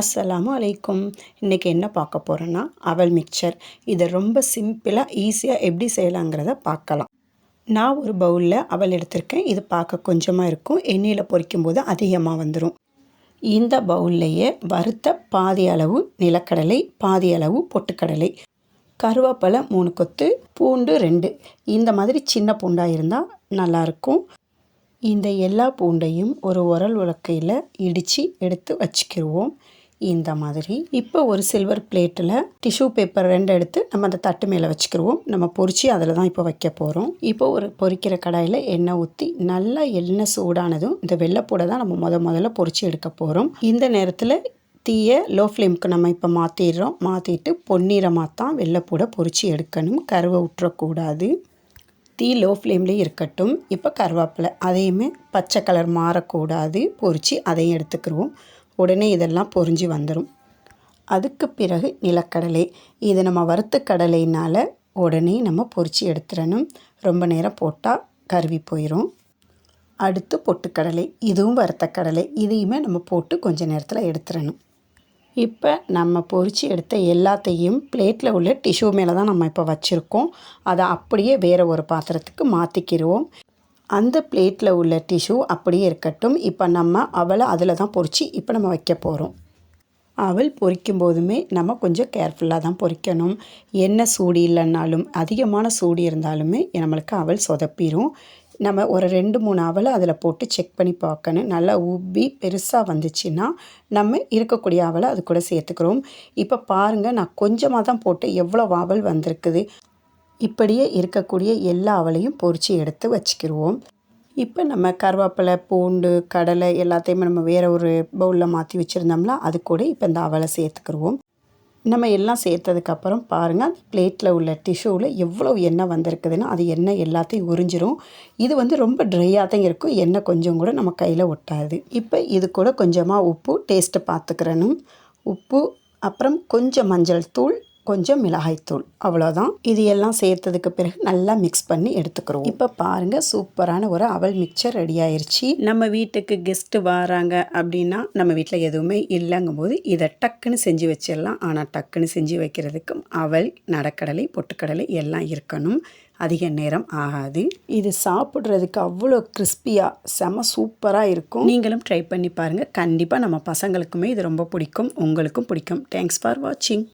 அஸ்ஸலாமு அலைக்கும். இன்றைக்கி என்ன பார்க்க போகிறோன்னா அவல் மிக்சர். இதை ரொம்ப சிம்பிளாக ஈஸியாக எப்படி செய்யலாங்கிறத பார்க்கலாம். நான் ஒரு பவுலில் அவல் எடுத்திருக்கேன். இது பார்க்க கொஞ்சமாக இருக்கும். எண்ணெயில் பொரிக்கும் போது அதிகமாக வந்துடும் இந்த பவுல்லையே வறுத்த பாதி அளவு நிலக்கடலை பாதி அளவு பொட்டுக்கடலை கருவேப்பிலை மூணு கொத்து பூண்டு ரெண்டு. இந்த மாதிரி சின்ன பூண்டாக இருந்தால் நல்லாயிருக்கும். இந்த எல்லா பூண்டையும் ஒரு உரல் உலக்கையில் இடித்து எடுத்து வச்சுக்கிடுவோம் இந்த மாதிரி. இப்போ ஒரு சில்வர் பிளேட்டில் டிஷ்யூ பேப்பர் ரெண்டு எடுத்து நம்ம அந்த தட்டு மேலே வச்சுக்கிடுவோம் நம்ம பொறிச்சு அதில் தான் இப்போ வைக்க போகிறோம் இப்போ ஒரு பொரிக்கிற கடாயில் எண்ணெய் ஊற்றி நல்லா எண்ணெய் சூடானதும் இந்த வெள்ளைப்பூடை தான் நம்ம முத முதல்ல பொறிச்சு எடுக்க போகிறோம் இந்த நேரத்தில் தீயை லோ ஃப்ளேமுக்கு நம்ம இப்போ மாற்றிடுறோம் மாற்றிட்டு பொன்னிறமாக தான் வெள்ளைப்பூடை பொறிச்சு எடுக்கணும். கருவை விட்டுறக்கூடாது தீ லோ ஃப்ளேம்லேயே இருக்கட்டும். இப்போ கருவேப்பிலை அதையுமே பச்சை கலர் மாறக்கூடாது. பொரித்து அதையும் எடுத்துக்கிடுவோம் உடனே இதெல்லாம் பொரிஞ்சு வந்துடும் அதுக்கு பிறகு நிலக்கடலை. இது நம்ம வறுத்த கடலைனால் உடனே நம்ம பொரித்து எடுத்துடணும். ரொம்ப நேரம் போட்டால் கருவி போயிடும் அடுத்து பொட்டுக்கடலை. இதுவும் வறுத்த கடலை. இதையுமே நம்ம போட்டு கொஞ்சம் நேரத்தில் எடுத்துடணும். இப்போ நம்ம பொரித்து எடுத்த எல்லாத்தையும் பிளேட்டில் உள்ள டிஷ்யூ மேலே தான் நம்ம இப்போ வச்சுருக்கோம். அதை அப்படியே வேறு ஒரு பாத்திரத்துக்கு மாற்றிக்கிடுவோம் அந்த பிளேட்டில் உள்ள டிஷ்யூ அப்படியே இருக்கட்டும். இப்போ நம்ம அவளை அதில் தான் பொரித்து இப்போ நம்ம வைக்க போகிறோம் அவள் பொரிக்கும் போதுமே நம்ம கொஞ்சம் கேர்ஃபுல்லாக தான் பொறிக்கணும். என்ன சூடு இல்லைன்னாலும் அதிகமான சூடு இருந்தாலுமே நம்மளுக்கு அவள் சொதப்பிடும் நம்ம ஒரு ரெண்டு மூணு அவலை அதில் போட்டு செக் பண்ணி பார்க்கணும். நல்லா உப்பி பெருசாக வந்துச்சுன்னா நம்ம இருக்கக்கூடிய அவலை அது கூட சேர்த்துக்கிறோம். இப்போ பாருங்கள் நான் கொஞ்சமாக தான் போட்டு எவ்வளோ அவல் வந்திருக்குது. இப்படியே இருக்கக்கூடிய எல்லா அவலையும் பொரித்து எடுத்து வச்சுக்கிடுவோம் இப்போ நம்ம கருவேப்பிலை பூண்டு கடலை எல்லாத்தையுமே நம்ம வேறு ஒரு பவுலில் மாற்றி வச்சுருந்தோம்னா அது கூட இப்போ இந்த அவலை சேர்த்துக்கிடுவோம் நம்ம எல்லாம் சேர்த்ததுக்கப்புறம் பாருங்கள் அந்த பிளேட்டில் உள்ள டிஷ்யூவில் எவ்வளோ எண்ணெய் வந்திருக்குதுன்னா அது எண்ணெய் எல்லாத்தையும் உறிஞ்சிரும். இது வந்து ரொம்ப ட்ரையாக தான் இருக்கும் எண்ணெய் கொஞ்சம் கூட நம்ம கையில் ஒட்டாது. இப்போ இது கூட கொஞ்சமாக உப்பு டேஸ்ட்டு பார்த்துக்கிறணும். உப்பு அப்புறம் கொஞ்சம் மஞ்சள் தூள் கொஞ்சம் மிளகாய்த்தூள் அவ்வளோதான் இது எல்லாம் சேர்த்ததுக்கு பிறகு நல்லா மிக்ஸ் பண்ணி எடுத்துக்கிறோம். இப்போ பாருங்கள் சூப்பரான ஒரு அவல் மிக்சர் ரெடி ஆயிடுச்சு நம்ம வீட்டுக்கு கெஸ்ட்டு வராங்க அப்படின்னா நம்ம வீட்டில் எதுவுமே இல்லைங்கும் போது இதை டக்குன்னு செஞ்சு வச்சிடலாம். ஆனால் டக்குன்னு செஞ்சு வைக்கிறதுக்கும் அவல் நடக்கடலை பொட்டுக்கடலை எல்லாம் இருக்கணும். அதிக நேரம் ஆகாது. இது சாப்பிட்றதுக்கு அவ்வளோ கிறிஸ்பியாக செம சூப்பராக இருக்கும். நீங்களும் ட்ரை பண்ணி பாருங்கள் கண்டிப்பாக நம்ம பசங்களுக்குமே இது ரொம்ப பிடிக்கும். உங்களுக்கும் பிடிக்கும். தேங்க்ஸ் ஃபார் வாட்சிங்